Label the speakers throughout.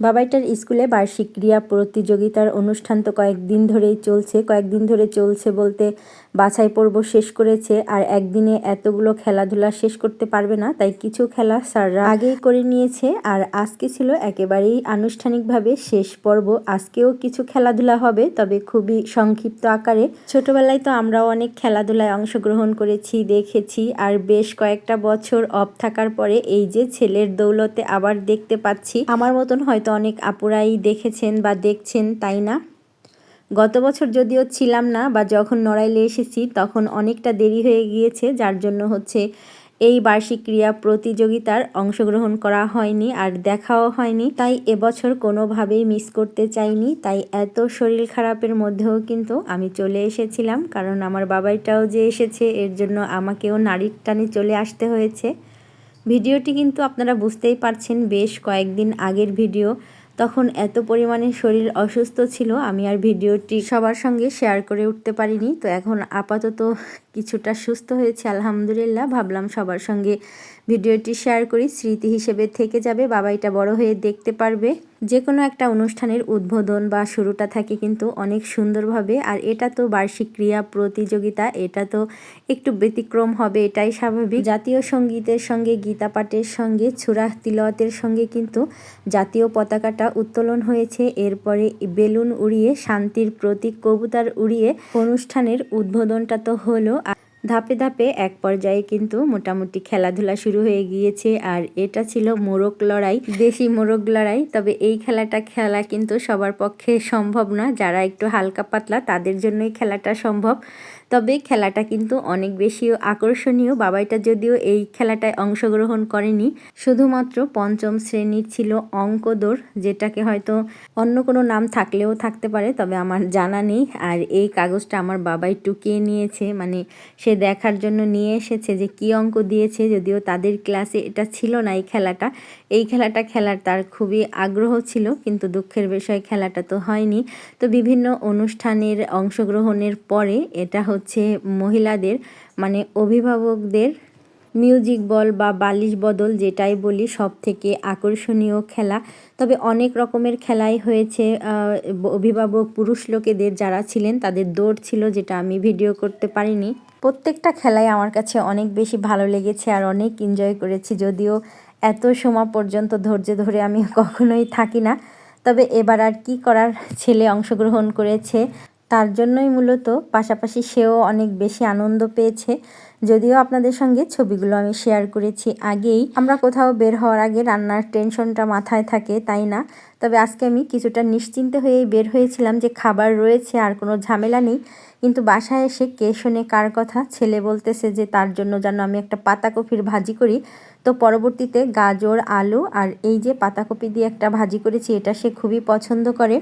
Speaker 1: বাবাইটার স্কুলে বার্ষিক ক্রিয়া প্রতিযোগিতার অনুষ্ঠান তো কয়েকদিন ধরেই চলছে। কয়েকদিন ধরে চলছে বলতে বাছাই পর্ব শেষ করেছে আর একদিনে এতগুলো খেলাধুলা শেষ করতে পারবে না, তাই কিছু খেলা স্যাররা আগেই করে নিয়েছে আর আজকে ছিল একেবারেই আনুষ্ঠানিকভাবে শেষ পর্ব। আজকেও কিছু খেলাধুলা হবে, তবে খুবই সংক্ষিপ্ত আকারে। ছোটবেলায় তো আমরাও অনেক খেলাধুলায় অংশগ্রহণ করেছি, দেখেছি আর বেশ কয়েকটা বছর অফ থাকার পরে এই যে ছেলের দৌলতে আবার দেখতে পাচ্ছি। আমার মতন হয়তো হয়তো অনেক আপুরাই দেখেছেন বা দেখছেন, তাই না? গত বছর যদিও ছিলাম না বা যখন নড়াইলে এসেছি, তখন অনেকটা দেরি হয়ে গিয়েছে, যার জন্য হচ্ছে এই বার্ষিক ক্রিয়া প্রতিযোগিতার অংশগ্রহণ করা হয়নি আর দেখাও হয়নি। তাই এবছর কোনোভাবেই মিস করতে চাইনি। তাই এত শরীর খারাপের মধ্যেও কিন্তু আমি চলে এসেছিলাম, কারণ আমার বাবাইটাও যে এসেছে, এর জন্য আমাকেও নারীর টানে চলে আসতে হয়েছে। ভিডিওটি কিন্তু আপনারা বুঝতেই পারছেন, বেশ কয়েকদিন আগের ভিডিও। তখন এত পরিমাণে শরীর অসুস্থ ছিল, আমি আর ভিডিওটি সবার সঙ্গে শেয়ার করে উঠতে পারিনি। তো এখন আপাতত কিছুটা সুস্থ হয়েছে, আলহামদুলিল্লাহ। ভাবলাম সবার সঙ্গে ভিডিওটি শেয়ার করি, স্মৃতি হিসেবে থেকে যাবে। বাবা এটা বড় হয়ে দেখতে পারবে। যে কোনো একটা অনুষ্ঠানের উদ্বোধন বা শুরুটা থাকে কিন্তু অনেক সুন্দরভাবে। আর এটা তো বার্ষিক ক্রিয়া, প্রতিযোগিতা, এটা তো একটু ব্যতিক্রম হবে, এটাই স্বাভাবিক। জাতীয় সঙ্গীতের সঙ্গে গীতা পাঠের সঙ্গে ছুরাহ তিলওয়াতের সঙ্গে কিন্তু জাতীয় পতাকাটা উত্তোলন হয়েছে। এরপরে বেলুন উড়িয়ে, শান্তির প্রতীক কবুতার উড়িয়ে অনুষ্ঠানের উদ্বোধনটা তো হলো। ধাপে ধাপে এক পর্যায়ে কিন্তু মোটামুটি খেলাধুলা শুরু হয়ে গিয়েছে। আর এটা ছিল মোরগ লড়াই, দেশি মোরগ লড়াই। তবে এই খেলাটা খেলা কিন্তু সবার পক্ষে সম্ভব না। যারা একটু হালকা পাতলা, তাদের জন্যই খেলাটা সম্ভব। তবে খেলাটা কিন্তু অনেক বেশি আকর্ষণীয়। বাবাইটা যদিও এই খেলাটায় অংশগ্রহণ করেনি, শুধুমাত্র পঞ্চম শ্রেণির ছিল অঙ্ক দৌড় যেটাকে হয়তো অন্য কোনো নাম থাকলেও থাকতে পারে, তবে আমার জানা নেই। আর এই কাগজটা আমার বাবাই টুকিয়ে নিয়েছে মানে সে দেখার জন্য নিয়ে এসেছে যে কি অঙ্ক দিয়েছে, যদিও তাদের ক্লাসে এটা ছিল না এই খেলাটা। এই খেলাটা খেলার তার খুবই আগ্রহ ছিল, কিন্তু দুঃখের বিষয় খেলাটা তো হয়নি। তো বিভিন্ন অনুষ্ঠানের অংশগ্রহণের পরে এটা মহিলাদের মানে অভিভাবকদের মিউজিক বল বা বালিশ বদল যেটাই বলি সব থেকে আকর্ষণীয় খেলা। তবে অনেক রকমের খেলাই হয়েছে অভিভাবক পুরুষ লোকেদের যারা ছিলেন তাদের দৌড় ছিল যেটা আমি ভিডিও করতে পারিনি। প্রত্যেকটা খেলাই আমার কাছে অনেক বেশি ভালো লেগেছে আর অনেক এনজয় করেছি, যদিও এত সময় পর্যন্ত ধৈর্য ধরে আমি কখনোই থাকি না। তবে এবার আর কি করার, ছেলে অংশগ্রহণ করেছে। তার জন্যই মূলত পাশাপাশি সেও অনেক বেশি আনন্দ পেয়েছে। যদিও আপনাদের সঙ্গে ছবিগুলো আমি শেয়ার করেছি আগেই। আমরা কোথাও বের হওয়ার আগে রান্নার টেনশনটা মাথায় থাকে, তাই না? তবে আজকে আমি কিছুটা নিশ্চিন্ত হয়েই বের হয়েছিলাম যে খাবার রয়েছে, আর কোনো ঝামেলা নেই। কিন্তু বাসায় এসে কে শোনে, কার কথা? ছেলে বলতেছে যে তার জন্য যেন আমি একটা পাতাকপির ভাজি করি। তো পরবর্তীতে গাজর, আলু আর এই যে পাতাকপি দিয়ে একটা ভাজি করেছি, এটা সে খুবই পছন্দ করে।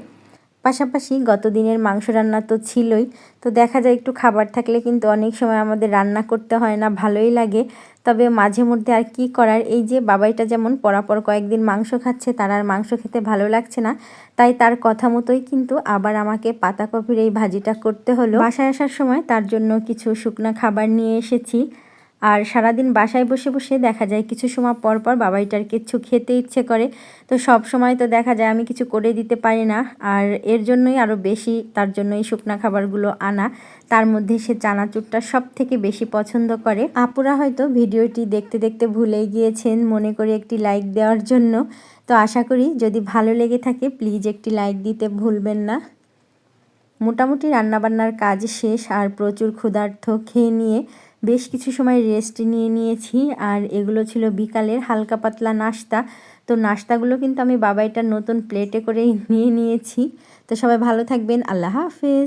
Speaker 1: পাশাপাশি গত দিনের মাংস রান্না তো ছিলই, তো দেখা যায় একটু খাবার থাকলে কিন্তু অনেক সময় আমাদের রান্না করতে হয় না, ভালোই লাগে। তবে মাঝে মধ্যে আর কি করার, এই যে বাবাইটা যেমন পরাপর কয়েকদিন মাংস খাচ্ছে, তার আর মাংস খেতে ভালো লাগছে না, তাই তার কথা মতোই কিন্তু আবার আমাকে পাতাকপির এই ভাজিটা করতে হলো। বাসায় আসার সময় তার জন্য কিছু শুকনা খাবার নিয়ে এসেছি। আর সারাদিন বাসায় বসে বসে দেখা যায় কিছু সময় পর পর বাবাইটার কিছু খেতে ইচ্ছে করে। তো সব সময় তো দেখা যায় আমি কিছু করে দিতে পারি না। আর এর জন্যই আরও বেশি তার জন্যই শুকনা খাবারগুলো আনা। তার মধ্যে সে চানাচুরটা সব থেকে বেশি পছন্দ করে। আপুরা হয়তো ভিডিওটি দেখতে দেখতে ভুলেই গিয়েছেন মনে করে একটি লাইক দেওয়ার জন্য। তো আশা করি যদি ভালো লেগে থাকে প্লিজ একটি লাইক দিতে ভুলবেন না। মোটামুটি রান্নাবান্নার কাজ শেষ আর প্রচুর ক্ষুধার্থ খেয়ে নিয়ে বেশ কিছু সময় রেস্ট নিয়ে নিয়েছি। আর এগুলো ছিল বিকালের হালকা পাতলা নাস্তা। তো নাস্তাগুলো কিন্তু আমি বাবাইটার নতুন প্লেটে করে নিয়ে নিয়েছি। তো সবাই ভালো থাকবেন। আল্লাহ হাফেজ।